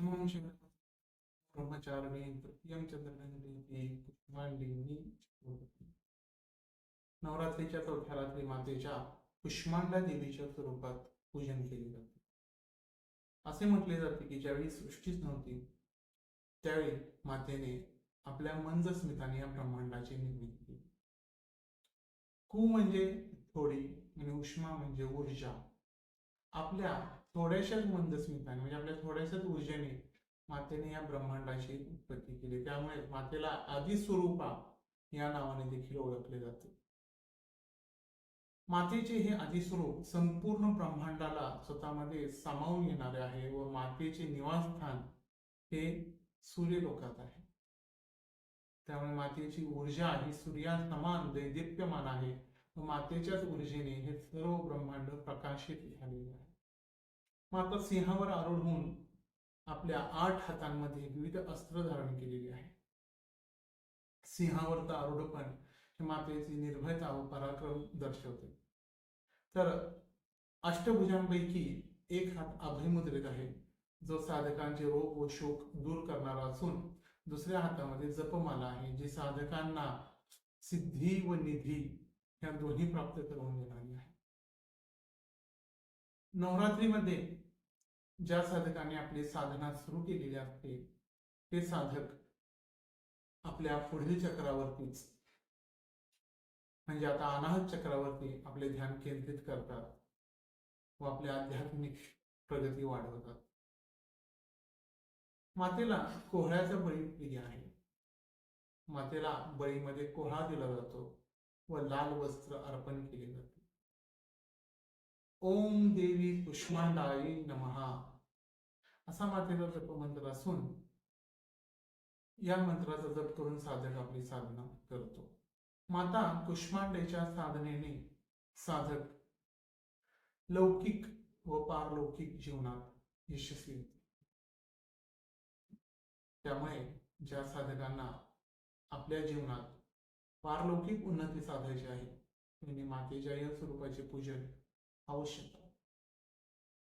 प्रथमं ब्रह्मचारिणी तृतीयं चंद्रगंधेती पुष्मांडिनी नवरात्रीच्या चौथ्या रात्री मातेच्या पुष्मांडा देवीच्या स्वरूपात पूजन केले जाते असे म्हटले जाते की ज्यावेळी सृष्टीच नव्हती त्यावेळी मातेने आपल्या मंद स्मिताने या ब्रह्मांडाची निर्मिती केली कु म्हणजे थोडी आणि उष्मा म्हणजे ऊर्जा आपल्या थोड्याशाच मंद स्मिताने म्हणजे आपल्या थोड्याशाच ऊर्जेने मातेने या ब्रह्मांडाची उत्पत्ती केली. त्यामुळे मातेला आदि स्वरूपा या नावाने देखील ओळखले जाते. मातेचे हे आदिस्वरूप संपूर्ण ब्रह्मांडाला स्वतःमध्ये सामावून घेणारे आहे व मातेचे निवासस्थान हे सूर्यलोकात आहे. त्यामुळे मातेची ऊर्जा ही सूर्या समान दैदिप्यमान आहे व मातेच्याच ऊर्जेने हे सर्व ब्रह्मांड प्रकाशित झालेले आहे. माता सिंहावर आरूढ होऊन आपल्या आठ हातांमध्ये विविध अस्त्र धारण केलेली आहे. सिंहावरचं आरूढपण हे मातेची निर्भयता व पराक्रम दर्शवते. तर अष्टभुजांपैकी एक हात अभयमुद्रित आहे जो साधकांचे रोग व शोक दूर करणारा असून दुसऱ्या हातामध्ये जपमाला आहे जी साधकांना सिद्धी व निधी या दोन्ही प्राप्त करून देणारी आहे. नवरात्रीमध्ये ज्या साधकाने आपली साधना सुरू केलेली असते ते साधक आपल्या पुढील चक्रावरतीच म्हणजे आता अनाहत चक्रावरती आपले ध्यान केंद्रित करतात व आपल्या आध्यात्मिक प्रगती वाढवतात. मातेला कोहळ्याचा बळी प्रिय आहे. मातेला बळीमध्ये कोहळा दिला जातो व लाल वस्त्र अर्पण केले जाते. ओम देवी पुष्मांडाई नमहा. असा मातेचा जपमंत्र असून या मंत्राचा जप करून साधक आपली साधना करतो. माता कुष्मांडेच्या साधनेने साधक लौकिक व पारलौकिक जीवनात यशस्वी होते. त्यामुळे ज्या साधकांना आपल्या जीवनात पारलौकिक उन्नती साधायची आहे त्यांनी मातेच्या या स्वरूपाचे पूजन 好像是。